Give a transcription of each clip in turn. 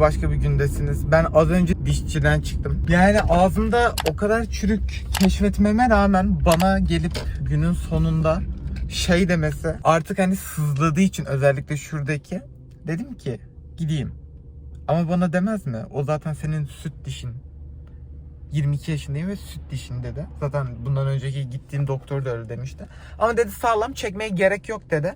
Başka bir gündesiniz. Ben az önce dişçiden çıktım. Yani ağzımda o kadar çürük keşfetmeme rağmen bana gelip günün sonunda şey demesi artık hani sızladığı için özellikle şuradaki dedim ki gideyim. Ama bana demez mi? O zaten senin süt dişin. 22 yaşındayım ve süt dişin dedi. Zaten bundan önceki gittiğim doktor da öyle demişti. Ama dedi sağlam çekmeye gerek yok dedi.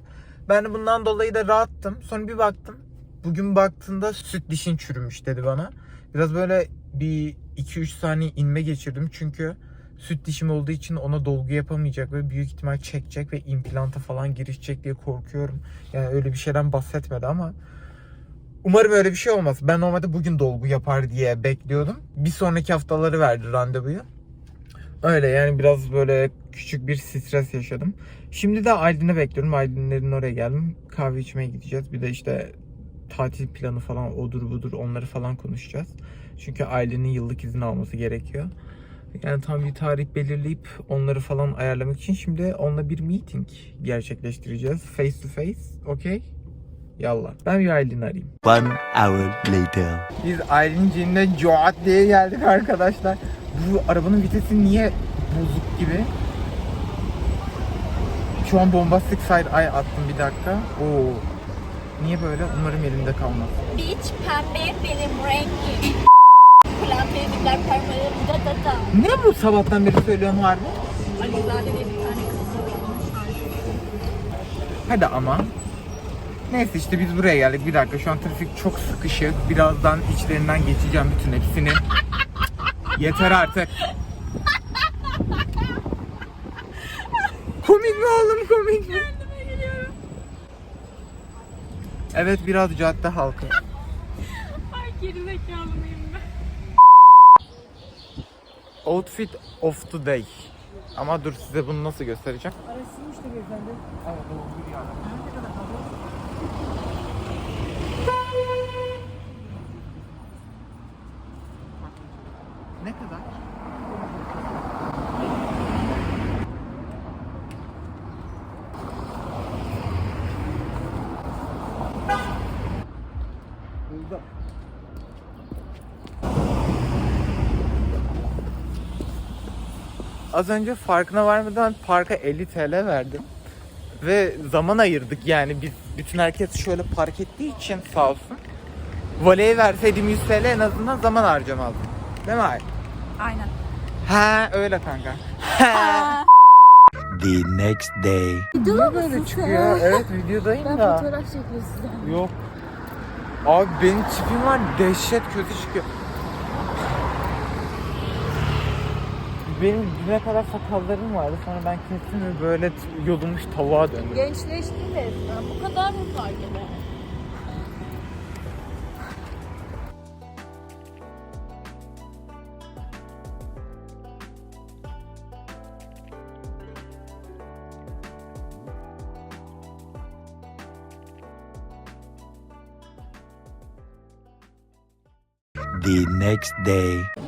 Ben de bundan dolayı da rahattım. Sonra bir baktım. Bugün baktığında süt dişin çürümüş dedi bana. Biraz böyle bir 2-3 saniye inme geçirdim. Çünkü süt dişim olduğu için ona dolgu yapamayacak ve büyük ihtimal çekecek ve implanta falan girişecek diye korkuyorum. Yani öyle bir şeyden bahsetmedi ama Umarım öyle bir şey olmaz. Ben normalde bugün dolgu yapar diye bekliyordum. Bir sonraki haftaları verdi randevuyu. Öyle yani biraz böyle küçük bir stres yaşadım. Şimdi de Aydın'ı bekliyorum. Aydın'lerin oraya geldim. Kahve içmeye gideceğiz. Bir de işte tatil planı falan odur budur onları falan konuşacağız. Çünkü ailenin yıllık izin alması gerekiyor. Yani tam bir tarih belirleyip onları falan ayarlamak için şimdi onunla bir meeting gerçekleştireceğiz. Face to face. Okey? Yallah. Ben bir Aylin'i arayayım. One hour later. Biz Aylin'ciğimle Coat diye geldik arkadaşlar. Bu arabanın vitesi niye bozuk gibi? Şu an bombastik side eye attım bir dakika. Oo. Niye böyle? Umarım elimde kalmaz. Beach pembe benim rengim. Pembelikler parmağım da da da. Ne bu sabahtan beri söylüyorum harbi? Alizade diye bir tane kız var. Hadi ama. Neyse işte biz buraya geldik. Bir dakika şu an trafik çok sıkışık. Birazdan içlerinden geçeceğim bütün hepsini. Yeter artık. komik mi oğlum komik mi? Evet biraz cadde halkı. Ay gerizekalı mıyım ben? Outfit of today. Ama dur size bunu nasıl göstereceğim. Arasıymış da beyefendi. Evet, o bir yana. Ne kadar kaldı? Ne kadar? Burada. Az önce farkına varmadan parka 50 TL verdim. Ve zaman ayırdık yani biz bütün herkes şöyle park ettiği için sağ olsun. Voleye verseydim 100 TL en azından zaman harcamazdım. Değil mi Ay? Aynen. Ha öyle kanka. The next day. Niye böyle çıkıyor? Evet videodayım Ben da. fotoğraf çekiyor size. Yok. Abi benim tipim var dehşet kötü çıkıyor. Benim düne kadar sakallarım vardı sonra ben kestim ve böyle yolunmuş tavuğa döndüm. Gençleştin resmen. Bu kadar mı fark eder? The next day.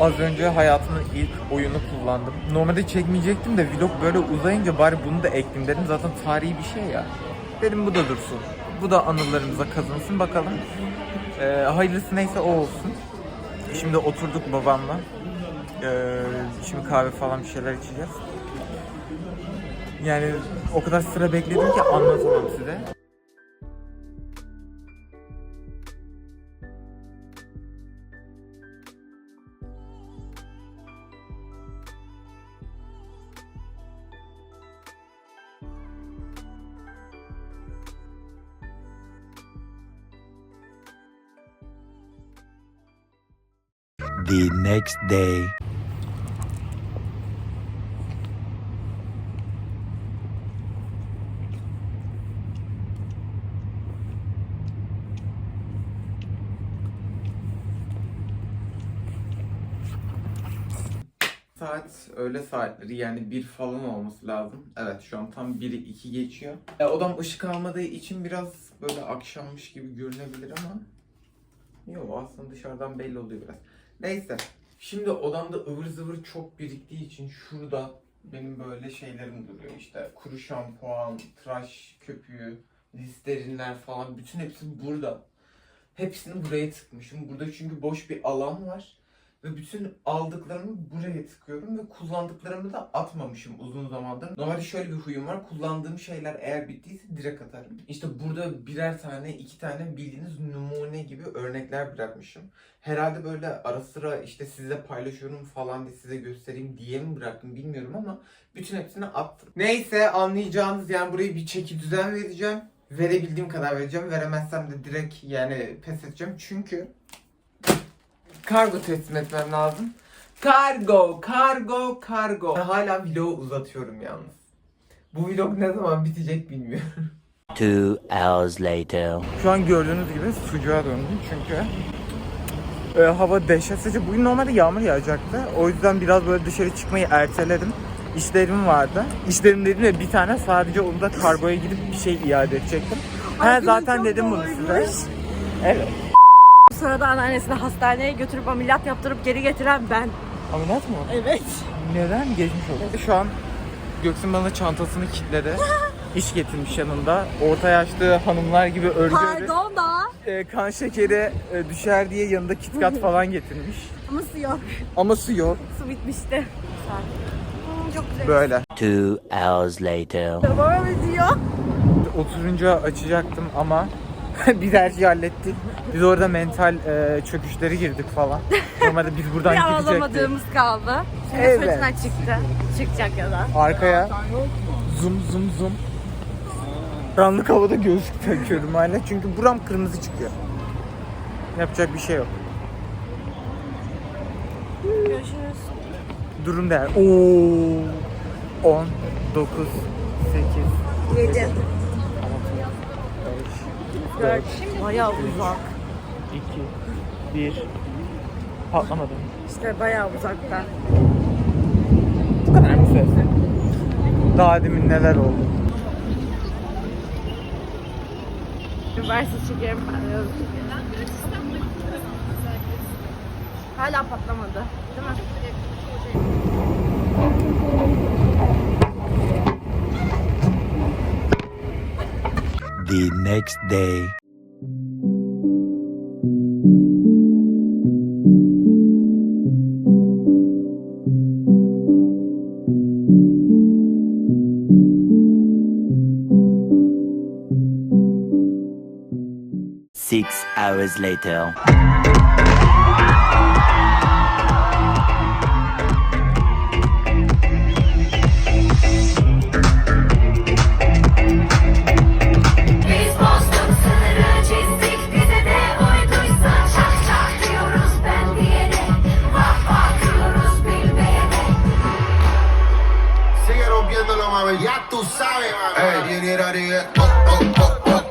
Az önce hayatımın ilk oyunu kullandım. Normalde çekmeyecektim de vlog böyle uzayınca bari bunu da ekleyeyim dedim. Zaten tarihi bir şey ya. Dedim bu da dursun. Bu da anılarımıza kazınsın bakalım. Ee, hayırlısı neyse o olsun. Şimdi oturduk babamla. Ee, şimdi kahve falan bir şeyler içeceğiz. Yani o kadar sıra bekledim ki anlatamam size. The next day. Saat öğle saatleri yani bir falan olması lazım. Evet şu an tam 1'i 2 geçiyor. E, odam ışık almadığı için biraz böyle akşammış gibi görünebilir ama Yok aslında dışarıdan belli oluyor biraz. Neyse. Şimdi odamda ıvır zıvır çok biriktiği için şurada benim böyle şeylerim duruyor işte kuru şampuan, tıraş köpüğü, listerinler falan bütün hepsi burada. Hepsini buraya tıkmışım. Burada çünkü boş bir alan var. Ve bütün aldıklarımı buraya tıkıyorum ve kullandıklarımı da atmamışım uzun zamandır. Normalde şöyle bir huyum var. Kullandığım şeyler eğer bittiyse direkt atarım. İşte burada birer tane, iki tane bildiğiniz numune gibi örnekler bırakmışım. Herhalde böyle ara sıra işte size paylaşıyorum falan diye size göstereyim diye mi bıraktım bilmiyorum ama bütün hepsini attım. Neyse anlayacağınız yani burayı bir çeki düzen vereceğim. Verebildiğim kadar vereceğim. Veremezsem de direkt yani pes edeceğim. Çünkü kargo teslim etmem lazım. Kargo, kargo, kargo. Ben hala vlogu uzatıyorum yalnız. Bu vlog ne zaman bitecek bilmiyorum. Two hours later. Şu an gördüğünüz gibi sucuğa döndüm çünkü e, hava dehşet sıcak. Bugün normalde yağmur yağacaktı. O yüzden biraz böyle dışarı çıkmayı erteledim. İşlerim vardı. İşlerim dedim de bir tane sadece onu da kargoya gidip bir şey iade edecektim. Ha, zaten dedim bunu size. Evet. Sonra da anneannesini hastaneye götürüp ameliyat yaptırıp geri getiren ben. Ameliyat mı? Evet. Neden? Geçmiş olsun. Şu an Göksin bana çantasını kilitledi. İş getirmiş yanında. Orta yaşlı hanımlar gibi örgü. Pardon da. E, kan şekeri e, düşer diye yanında KitKat falan getirmiş. Ama su yok. Ama su yok. Su bitmişti. Hmm, çok güzel. Böyle. Two hours later. Devam ediyor. Oturunca açacaktım ama biz her şeyi hallettik. Biz orada mental e, çöküşleri girdik falan. Normalde biz buradan Bir gidecektik. ağlamadığımız kaldı. Şimdi Evet. fırtına çıktı. Çıkacak ya da. Arkaya zoom zoom zoom. Karanlık havada gözlük takıyorum hala çünkü buram kırmızı çıkıyor. Yapacak bir şey yok. Görüşürüz. Durum değer. Oo. 10, 9, 8, 7. 5, 4, Bayağı uzak. 2, 1. Patlamadı. İşte bayağı uzakta. Bu kadar mı ses? Daha demin neler oldu? Üniversite çekerim ben. Hala patlamadı. Değil mi? The next day. Six hours later. mami, ya tú sabes, mami. Hey, get it out of here. Oh, oh, oh,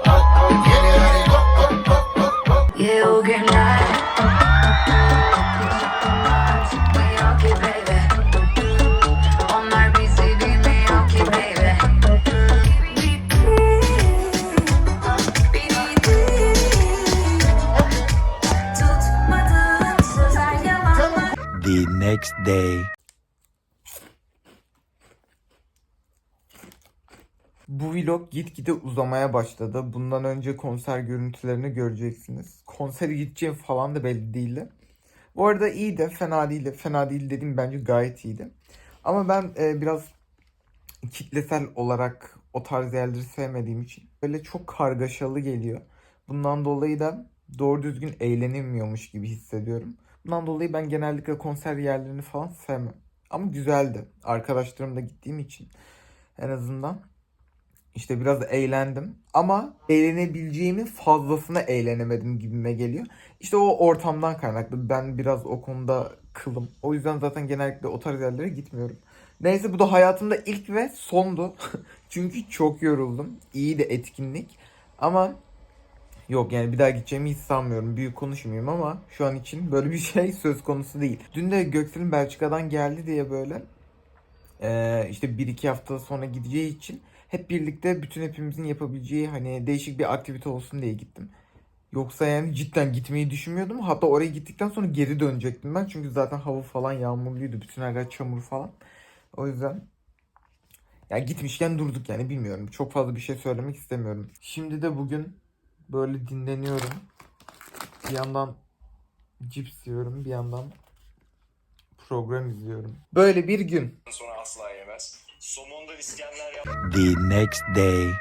The next day. Bu vlog gitgide uzamaya başladı. Bundan önce konser görüntülerini göreceksiniz. Konsere gideceğim falan da belli değildi. Bu arada iyi de fena değil. Fena değil dediğim bence gayet iyiydi. Ama ben e, biraz kitlesel olarak o tarz yerleri sevmediğim için böyle çok kargaşalı geliyor. Bundan dolayı da doğru düzgün eğlenemiyormuş gibi hissediyorum. Bundan dolayı ben genellikle konser yerlerini falan sevmem. Ama güzeldi. Arkadaşlarımla gittiğim için en azından işte biraz eğlendim. Ama eğlenebileceğimin fazlasına eğlenemedim gibime geliyor. İşte o ortamdan kaynaklı. Ben biraz o konuda kılım. O yüzden zaten genellikle o tarz yerlere gitmiyorum. Neyse bu da hayatımda ilk ve sondu. Çünkü çok yoruldum. İyi de etkinlik. Ama yok yani bir daha gideceğimi hiç sanmıyorum. Büyük konuşmayayım ama şu an için böyle bir şey söz konusu değil. Dün de Göksel'in Belçika'dan geldi diye böyle eee, işte 1-2 hafta sonra gideceği için hep birlikte bütün hepimizin yapabileceği hani değişik bir aktivite olsun diye gittim. Yoksa yani cidden gitmeyi düşünmüyordum. Hatta oraya gittikten sonra geri dönecektim ben. Çünkü zaten hava falan yağmurluydu. Bütün her yer çamur falan. O yüzden Ya gitmişken durduk yani bilmiyorum. Çok fazla bir şey söylemek istemiyorum. Şimdi de bugün böyle dinleniyorum. Bir yandan cips yiyorum, bir yandan program izliyorum. Böyle bir gün. sonra asla yemez. Somonda İskender yap. The next day.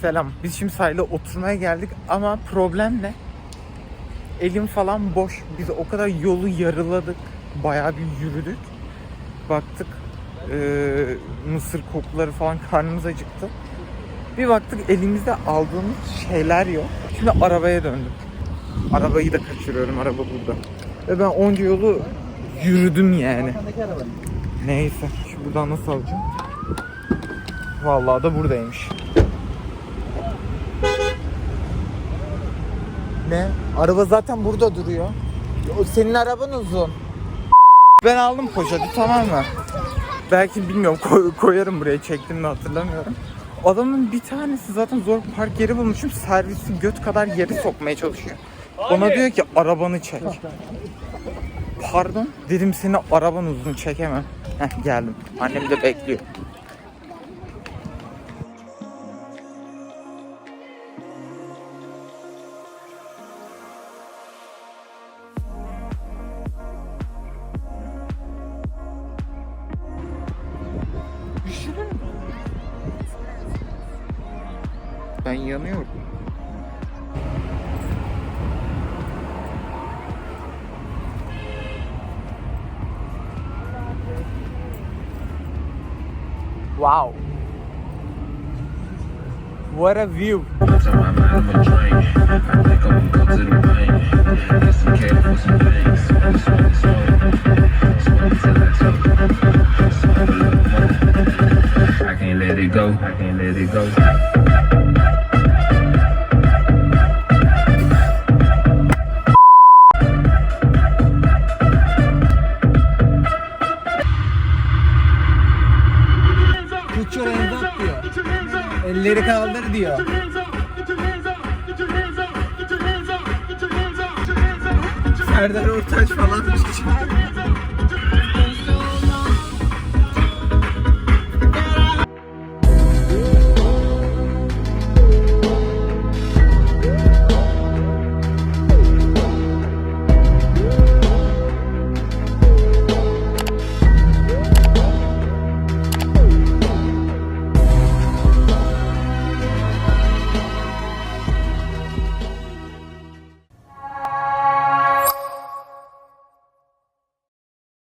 Selam. Biz şimdi sahile oturmaya geldik ama problem ne? Elim falan boş. Biz o kadar yolu yarıladık. Bayağı bir yürüdük. Baktık eee, mısır kokuları falan karnımız acıktı. Bir baktık elimizde aldığımız şeyler yok. Şimdi arabaya döndüm. Arabayı da kaçırıyorum. Araba burada. Ve ben onca yolu yürüdüm yani. Neyse. Şu buradan nasıl alacağım? Vallahi da buradaymış. Ne? Araba zaten burada duruyor. Senin araban uzun. Ben aldım poşeti tamam mı? Belki bilmiyorum koy- koyarım buraya çektim mi hatırlamıyorum. Adamın bir tanesi zaten zor park yeri bulmuşum servisi göt kadar yeri sokmaya çalışıyor. Bana diyor ki arabanı çek. Pardon dedim seni araban uzun çekemem. Heh geldim. Annem de bekliyor. Ben yanıyorum. Wow. What a view. I can't let it go. I can't let it go. Diyor. Serdar Ortaç falan.